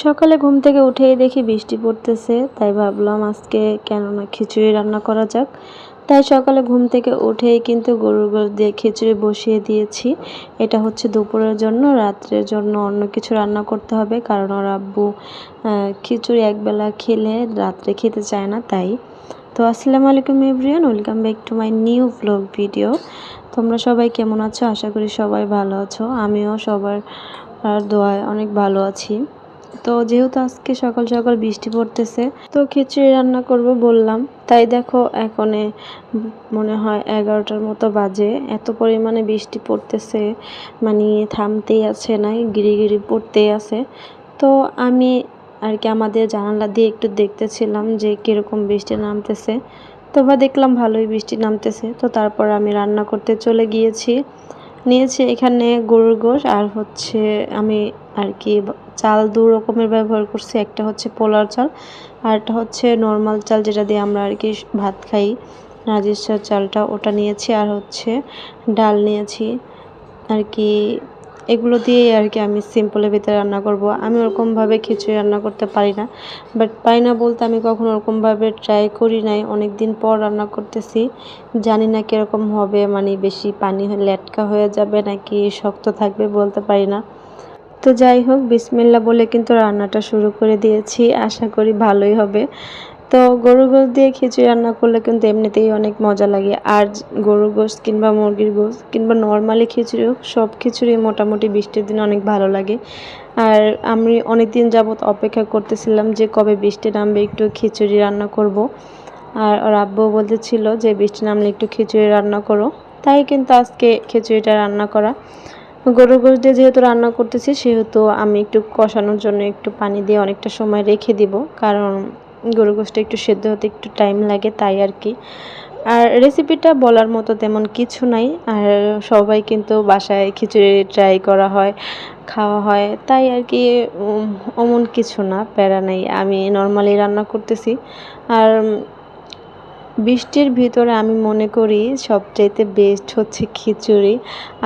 সকালে ঘুম থেকে উঠেই দেখি বৃষ্টি পড়তেছে, তাই ভাবলাম আজকে কেননা খিচুড়ি রান্না করা যাক। তাই সকালে ঘুম থেকে উঠেই কিন্তু গরুর গোশ দিয়ে খিচুড়ি বসিয়ে দিয়েছি। এটা হচ্ছে দুপুরের জন্য, রাত্রের জন্য অন্য কিছু রান্না করতে হবে, কারণ ওর আব্বু খিচুড়ি একবেলা খেলে রাত্রে খেতে চায় না, তাই। তো আসসালামু আলাইকুম everyone, welcome back to my new blog video. তোমরা সবাই কেমন আছো? আশা করি সবাই ভালো আছো। আমিও সবার দোয়ায় অনেক ভালো আছি। তো যেহেতু আজকে সকাল সকাল বৃষ্টি পড়তেছে, তো খিচুড়ি রান্না করব বললাম। তাই দেখো, এখনে মনে হয় এগারোটার মতো বাজে। এত পরিমাণে বৃষ্টি পড়তেছে মানে থামতেই আছে নাই গিরি গিরি পড়তেই আছে। তো আমি আর কি আমাদের জানালা দিয়ে একটু দেখতেছিলাম যে কীরকম বৃষ্টি নামতেছে। তো বা দেখলাম ভালোই বৃষ্টি নামতেছে। তো তারপর আমি রান্না করতে চলে গিয়েছি। নিয়েছি এখানে গরুর গোশ আর হচ্ছে আমি আর কি চাল দু রকমের ব্যবহার করছি। একটা হচ্ছে পোলার চাল আর একটা হচ্ছে নর্মাল চাল যেটা দিয়ে আমরা আর কি ভাত খাই। রাজেশ্বর চালটা ওটা নিয়েছি আর হচ্ছে ডাল নিয়েছি। আর কি এগুলো দিয়েই আর কি আমি সিম্পলের ভিতরে রান্না করব। আমি ওরকমভাবে খিচুড়ি রান্না করতে পারি না বাট পারি না বলতে আমি কখনো ওরকমভাবে ট্রাই করি নাই। অনেক দিন পর রান্না করতেছি। জানি না কীরকম হবে মানে বেশি পানি লেটকা হয়ে যাবে নাকি শক্ত থাকবে বলতে পারি না। তো যাই হোক বিসমিল্লা বলে কিন্তু রান্নাটা শুরু করে দিয়েছি। আশা করি ভালোই হবে। তো গরুর গোশ দিয়ে খিচুড়ি রান্না করলে কিন্তু এমনিতেই অনেক মজা লাগে। আর গরুর গোশ কিংবা মুরগির গোশ কিংবা নর্মালি খিচুড়ি হোক, সব খিচুড়ি মোটামুটি বৃষ্টির দিনে অনেক ভালো লাগে। আর আমি অনেক দিন যাবৎ অপেক্ষা করতেছিলাম যে কবে বৃষ্টি নামবে, একটু খিচুড়ি রান্না করব। আর ওর আব্বু বলতেছিল যে বৃষ্টি নামলে একটু খিচুড়ি রান্না করো। তাই কিন্তু আজকে খিচুড়িটা রান্না করা। গরুর গোশ দিয়ে যেহেতু রান্না করতেছি, সেহেতু আমি একটু কষানোর জন্য একটু পানি দিয়ে অনেকটা সময় রেখে দিব। কারণ গরুর গোশটা একটু সেদ্ধ হতে একটু টাইম লাগে, তাই আর কি। আর রেসিপিটা বলার মতো তেমন কিছু নাই। আর সবাই কিন্তু বাসায় খিচুড়ি ট্রাই করা হয়, খাওয়া হয়, তাই আর কি অমন কিছু না, প্যারা নেই। আমি নর্মালি রান্না করতেছি। আর বৃষ্টির ভিতরে আমি মনে করি সবচাইতে বেস্ট হচ্ছে খিচুড়ি।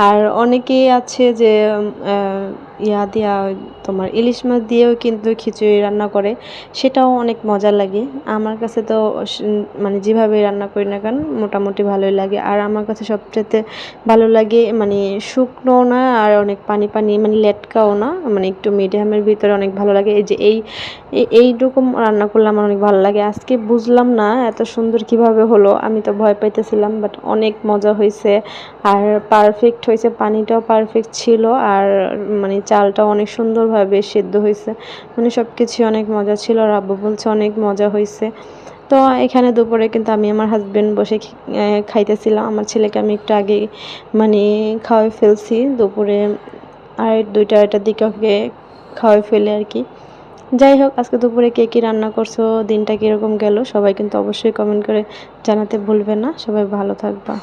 আর অনেকেই আছে যে ইয়া দিয়া তোমার ইলিশ মাছ দিয়েও কিন্তু খিচুড়ি রান্না করে, সেটাও অনেক মজা লাগে। আমার কাছে তো মানে যেভাবে রান্না করি না কেন, মোটামুটি ভালোই লাগে। আর আমার কাছে সবচাইতে ভালো লাগে মানে শুকনো না আর অনেক পানি পানি মানে লেটকাও না মানে একটু মিডিয়ামের ভিতরে অনেক ভালো লাগে। এই যে এই এইরকম রান্না করলে আমার অনেক ভালো লাগে। আজকে বুঝলাম না এত সুন্দর কীভাবে হলো, আমি তো ভয় পাইতেছিলাম বাট অনেক মজা হয়েছে আর পারফেক্ট হয়েছে পানিটাও পারফেক্ট ছিল, আর মানে চালটাও অনেক সুন্দরভাবে সেদ্ধ হয়েছে। মানে সব কিছু অনেক মজা ছিল আর আব্বু বলছে অনেক মজা হয়েছে। তো এখানে দুপুরে কিন্তু আমি আমার হাজব্যান্ড বসে খাইতেছিলাম। আমার ছেলেকে আমি একটু আগে মানে খাওয়াই ফেলছি দুপুরে আর দুইটা, আড়াইটার দিকে ওকে খাওয়াই ফেলে আর কি। যাই হোক, আজকে দুপুরে কে কী রান্না করছ, দিনটা কীরকম গেল, সবাই কিন্তু অবশ্যই কমেন্ট করে জানাতে ভুলবে না। সবাই ভালো থাকবা।